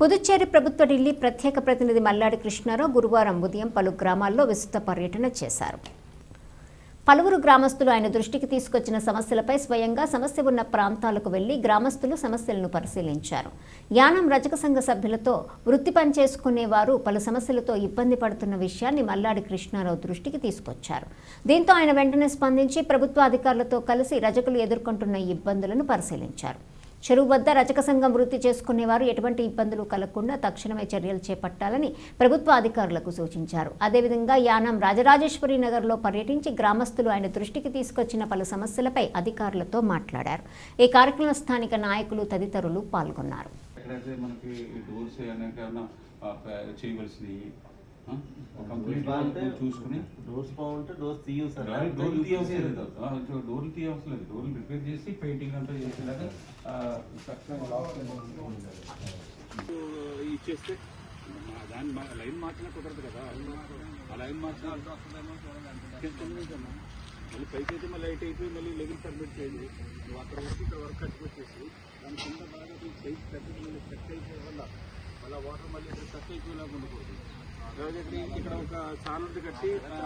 పుదుచ్చేరి ప్రభుత్వ ఢిల్లీ ప్రత్యేక ప్రతినిధి మల్లాడి కృష్ణారావు గురువారం ఉదయం పలు గ్రామాల్లో విస్తృత పర్యటన చేశారు. పలువురు గ్రామస్తులు ఆయన దృష్టికి తీసుకొచ్చిన సమస్యలపై స్వయంగా సమస్య ఉన్న ప్రాంతాలకు వెళ్ళి గ్రామస్తులు సమస్యలను పరిశీలించారు. యానం రజక సంఘ సభ్యులతో వృత్తి పనిచేసుకునే వారు పలు సమస్యలతో ఇబ్బంది పడుతున్న విషయాన్ని మల్లాడి కృష్ణారావు దృష్టికి తీసుకొచ్చారు. దీంతో ఆయన వెంటనే స్పందించి ప్రభుత్వ అధికారులతో కలిసి రజకులు ఎదుర్కొంటున్న ఇబ్బందులను పరిశీలించారు. చెరువు వద్ద రచక సంఘం వృత్తి చేసుకునేవారు ఎటువంటి ఇబ్బందులు కలగకుండా తక్షణమే చర్యలు చేపట్టాలని ప్రభుత్వ అధికారులకు సూచించారు. అదేవిధంగా యానం రాజరాజేశ్వరి నగర్లో పర్యటించి గ్రామస్తులు ఆయన దృష్టికి తీసుకొచ్చిన పలు సమస్యలపై అధికారులతో మాట్లాడారు. ఈ కార్యక్రమంలో స్థానిక నాయకులు తదితరులు పాల్గొన్నారు. ఎక్కడైతే మనకి డోర్స్ చేయవలసినవి చూసుకుని. డోర్స్ బాగుంటే డోర్స్ తీయవు సార్ డోర్లు తీయవసరం డోర్లు తీయవసరం లేదు. డోర్లు రిపేర్ చేసి పెయింటింగ్ అంతా చేసేలాగా ఇచ్చేస్తే మా లైన్ మార్చినా కుదరదు కదా. ఆ లైన్ మార్చినా మళ్ళీ పైకి అయితే మళ్ళీ లైట్ అయిపోయి మళ్ళీ లెవెల్ పర్మిట్ చేయండి. నువ్వు అక్కడ వరకు ఇక్కడ వరకు కట్టుకొచ్చేసి దాని కింద బాగా సైజ్ కట్టి మళ్ళీ కట్ అయిపోయి వల్ల మళ్ళీ వాటర్ మళ్ళీ ఇక్కడ కట్ అయిపోయేలాగా ఉండకూడదు. ఇక్కడ- ఇక్కడ ఒక చాలు కట్టి ఆ,